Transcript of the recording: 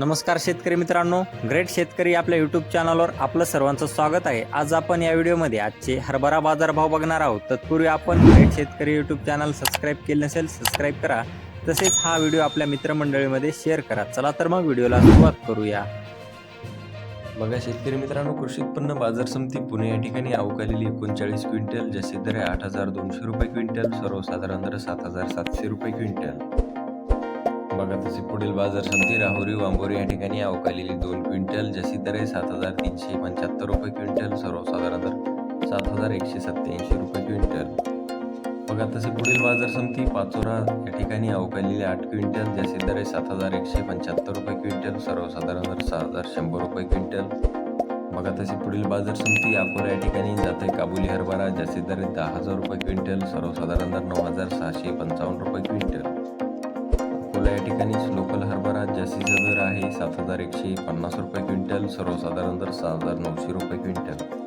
नमस्कार शेतकरी मित्रांनो ग्रेट शेतकरी आपल्या यूट्यूब चॅनलवर आपलं सर्वांचं स्वागत आहे. आज आपण या व्हिडिओमध्ये आजचे हरभरा बाजारभाव बघणार आहोत. तत्पूर्वी आपण ग्रेट शेतकरी यूट्यूब चॅनल सबस्क्राईब केले नसेल सबस्क्राईब करा. तसेच हा व्हिडिओ आपल्या मित्रमंडळीमध्ये शेअर करा. चला तर मग व्हिडिओला सुरुवात करूया. बघा शेतकरी मित्रांनो कृषी उत्पन्न बाजार समिती पुणे या ठिकाणी अवकालेली एकोणचाळीस क्विंटल जसे दर आहे आठ हजार दोनशे रुपये क्विंटल सर्वसाधारण दर सात हजार सातशे रुपये क्विंटल. बघा तसे पुढील बाजार समिती राहुरी वांबोरी या ठिकाणी अवकालेली दोन क्विंटल जशी दर आहे सात हजार तीनशे पंच्याहत्तर रुपये क्विंटल सर्वसाधारण दर सात हजार एकशे सत्याऐंशी रुपये क्विंटल. बघा तसे पुढील बाजार समिती पाचोरा या ठिकाणी अवकालेली आठ क्विंटल जशी दर आहे सात हजार एकशे पंच्याहत्तर रुपये क्विंटल सर्वसाधारण दर सहा हजार शंभर रुपये क्विंटल. बघा तसे पुढील बाजार समिती अकोला या ठिकाणी जाते काबुली हरभरा जसे दर दहा हजार रुपये क्विंटल सर्वसाधारण दर नऊ हजार सहाशे पंचावन्न रुपये क्विंटल. हरभरा दर आहे सात हजार एकशे पन्नास रुपये क्विंटल सर्वसाधारण दर सहा हजार नऊशे रुपये क्विंटल.